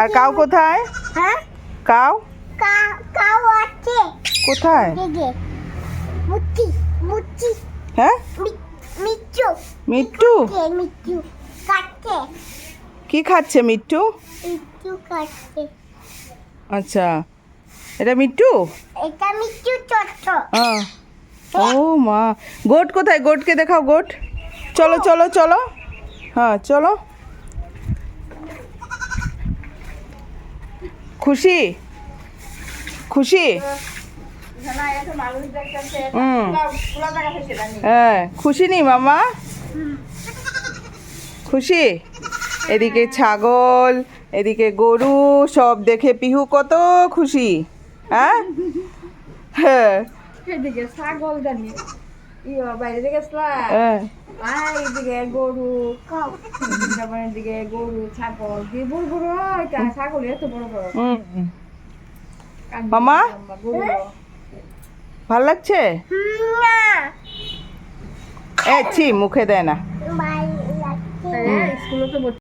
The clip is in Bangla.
আর কাউ কোথায়? হ্যাঁ? কাউ? কাউ আছে। কোথায়? মুচি হ্যাঁ? মিট্টু? কে কি খাচ্ছে মিট্টু? আচ্ছা এটা মিট্টু? এটা ছোট ও মা গোট কোথায়? গোটকে দেখাও গোট। চলো চলো চলো। হ্যাঁ চলো। খুশি? খুশি? হ্যাঁ খুশি নি মামা? খুশি? এদিকে ছাগল, এদিকে গরু, সব দেখে পিহু কত খুশি হ্যাঁ? হ্যাঁ। ছাগল জানি। বাইরে গেছিলাম হ্যাঁ এদিকে গরু তারপর এদিকে গরু ছাগল দিয়ে বড় বড় এটা ছাগল এত বড় বড়। মামা? ভালো লাগছে? এ ছি মুখে দেয় না। স্কুলে তো